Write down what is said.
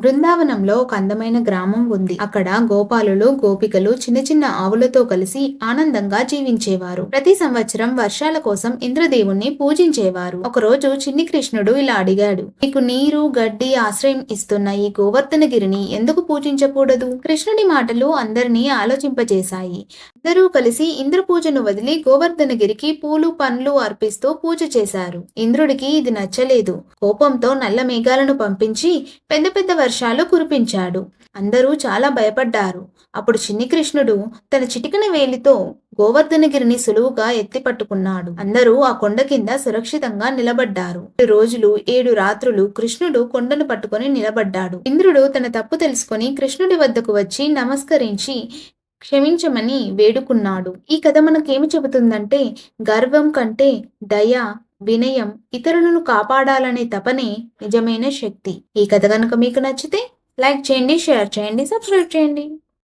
బృందావనంలో ఒక అందమైన గ్రామం ఉంది. అక్కడ గోపాలులు గోపికలు చిన్న చిన్న ఆవులతో కలిసి ఆనందంగా జీవించేవారు. ప్రతి సంవత్సరం వర్షాల కోసం ఇంద్రదేవుణ్ణి పూజించేవారు. ఒకరోజు చిన్ని కృష్ణుడు ఇలా అడిగాడు నీకు నీరు గడ్డి ఆశ్రయం ఇస్తున్న ఈ గోవర్ధనగిరిని ఎందుకు పూజించకూడదు? కృష్ణుడి మాటలు అందరినీ ఆలోచింపజేశాయి. అందరూ కలిసి ఇంద్ర పూజను వదిలి గోవర్ధనగిరికి పూలు పండ్లు అర్పిస్తూ పూజ చేశారు. ఇంద్రుడికి ఇది నచ్చలేదు. కోపంతో నల్ల మేఘాలను పంపించి పెద్ద పెద్ద వర్షాలు కురిపించాడు. అందరూ చాలా భయపడ్డారు. అప్పుడు చిన్ని కృష్ణుడు తన చిటికన వేలితో గోవర్ధనగిరిని సులువుగా ఎత్తి పట్టుకున్నాడు. అందరూ ఆ కొండ కింద సురక్షితంగా నిలబడ్డారు. ఏడు రోజులు ఏడు రాత్రులు కృష్ణుడు కొండను పట్టుకొని నిలబడ్డాడు. ఇంద్రుడు తన తప్పు తెలుసుకొని కృష్ణుడి వద్దకు వచ్చి నమస్కరించి క్షమించమని వేడుకున్నాడు. ఈ కథ మనకేమి చెబుతుందంటే గర్వం కంటే దయ వినయం ఇతరులను కాపాడాలనే తపనే నిజమైన శక్తి. ఈ కథ కనుక మీకు నచ్చితే లైక్ చేయండి షేర్ చేయండి సబ్స్క్రైబ్ చేయండి.